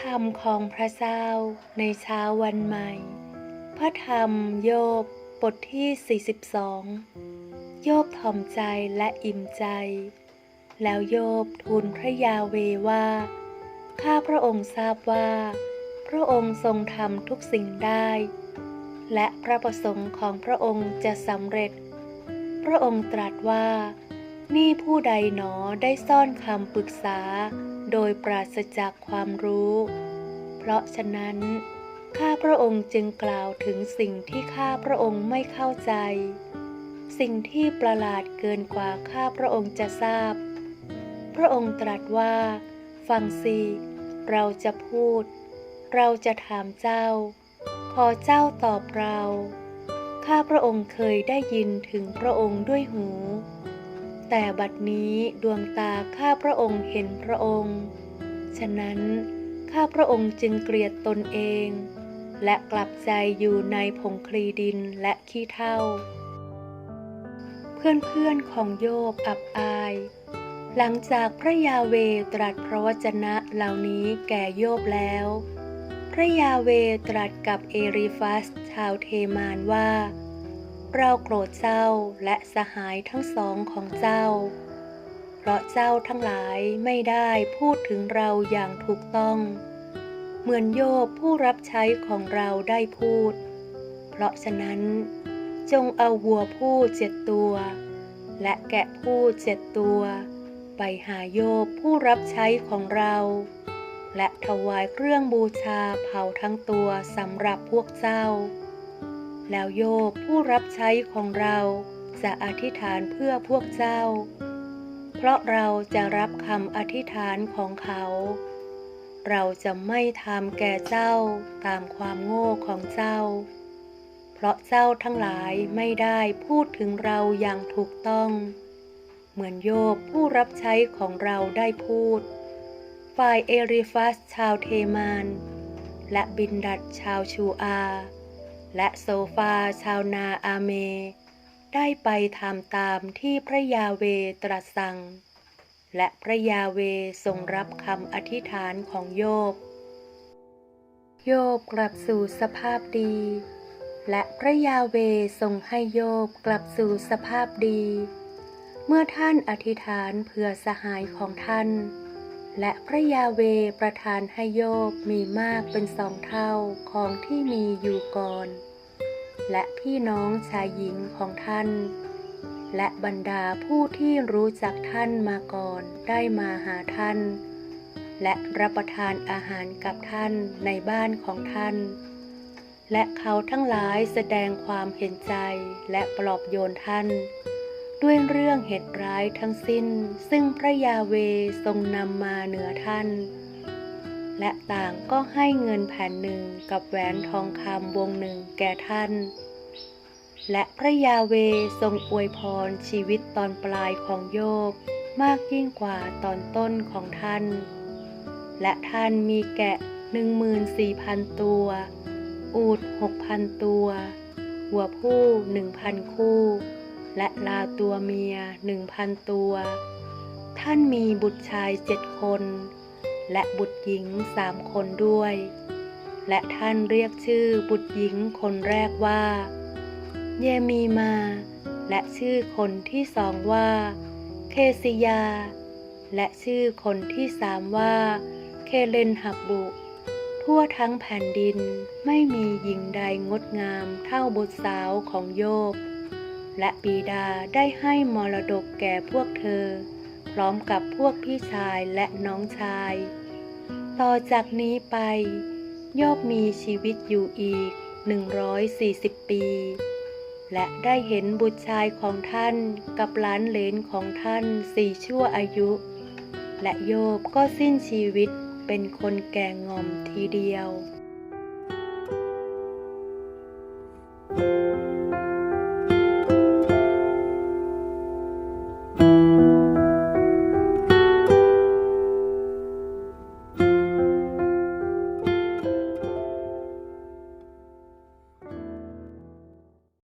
คำของพระเจ้าในเช้าวันใหม่ พระธรรมโยบบทที่ 42 โยบถ่อมใจและอิ่มใจ แล้วโยบทูลพระยาเวว่า ข้าพระองค์ทราบว่า พระองค์ทรงทำทุกสิ่งได้ และพระประสงค์ของพระองค์จะสำเร็จ พระองค์ตรัสว่า นี่ผู้ใดหนอได้ซ่อนคำปรึกษา โดยปราศจากความรู้ เพราะฉะนั้น ข้าพระองค์จึงกล่าวถึงสิ่งที่ข้าพระองค์ไม่เข้าใจ สิ่งที่ประหลาดเกินกว่าข้าพระองค์จะทราบ พระองค์ตรัสว่า ฟังสิเราจะพูด เราจะถามเจ้า ขอเจ้าตอบเรา ข้าพระองค์เคยได้ยินถึงพระองค์ด้วยหู แต่บัดนี้ดวงตาข้าพระองค์เห็นพระองค์ ฉะนั้นข้าพระองค์จึงเกลียดตนเอง และกลับใจอยู่ในผงคลีดินและขี้เถ้าเพื่อนๆของโยบอับอาย หลังจากพระยาเวตรัสพระวจนะเหล่านี้แก่โยบแล้ว พระยาเวตรัสกับเอริฟัสชาวเทมานว่า เราโกรธเจ้าและสหายทั้งสองของเจ้า เพราะเจ้าทั้งหลายไม่ได้พูดถึงเราอย่างถูกต้อง เหมือนโยบผู้รับใช้ของเราได้พูด เพราะฉะนั้นจงเอาวัวผู้เจ็ดตัว และแกะผู้เจ็ดตัว ไปหาโยบผู้รับใช้ของเรา และถวายเครื่องบูชาเผาทั้งตัวสำหรับพวกเจ้า แล้วโยบผู้รับใช้ของเราจะอธิษฐานเพื่อพวกเจ้า เพราะเราจะรับคำอธิษฐานของเขา เราจะไม่ทำแก่เจ้าตามความโง่ของเจ้า เพราะเจ้าทั้งหลายไม่ได้พูดถึงเราอย่างถูกต้อง เหมือนโยบผู้รับใช้ของเราได้พูด ฝ่ายเอริฟัสชาวเทมาน และบินดัดชาวชูอา และโซฟาชาวนาอาเม ได้ไปทำตามที่พระยาเวตรัสสั่ง และพระยาเวทรงรับคำอธิษฐานของโยบ โยบกลับสู่สภาพดี และพระยาเวทรงให้โยบกลับสู่สภาพดี เมื่อท่านอธิษฐานเพื่อสหายของท่าน และพระยาเวประทานให้โยบมีมากเป็นสองเท่าของที่มีอยู่ก่อน และพี่น้องชายหญิงของท่าน และบรรดาผู้ที่รู้จักท่านมาก่อนได้มาหาท่าน และรับประทานอาหารกับท่านในบ้านของท่าน และเขาทั้งหลายแสดงความเห็นใจและปลอบโยนท่าน ด้วยเรื่องเหตุร้ายทั้งสิ้น ซึ่งพระยาเวทรงนำมาเหนือท่าน และต่างก็ให้เงินแผ่นหนึ่งกับแหวนทองคำวงหนึ่งแก่ท่าน และพระยาเวทรงอวยพรชีวิตตอนปลายของโยบมากยิ่งกว่าตอนต้นของท่าน และท่านมีแกะหนึ่งมืนสี่พันตัว อูดหกพันตัววัวผู้หนึ่งพันคู่ และลาตัวเมียหนึ่งพันตัว ท่านมีบุตรชายเจ็ดคน และบุตรหญิงสามคนด้วย และท่านเรียกชื่อบุตรหญิงคนแรกว่า เยมีมา และชื่อคนที่สองว่า เคซิยา และชื่อคนที่สามว่า เคเลนหับบุทั่วทั้งแผ่นดินไม่มีหญิงใดงดงามเท่าบุตรสาวของโยบ และปีดาได้ให้มรดกแก่พวกเธอ พร้อมกับพวกพี่ชายและน้องชาย ต่อจากนี้ไป โยบมีชีวิตอยู่อีก 140 ปี และได้เห็นบุตรชายของท่านกับหลานเลนของท่านสี่ชั่วอายุ และโยบก็สิ้นชีวิตเป็นคนแก่งอมทีเดียว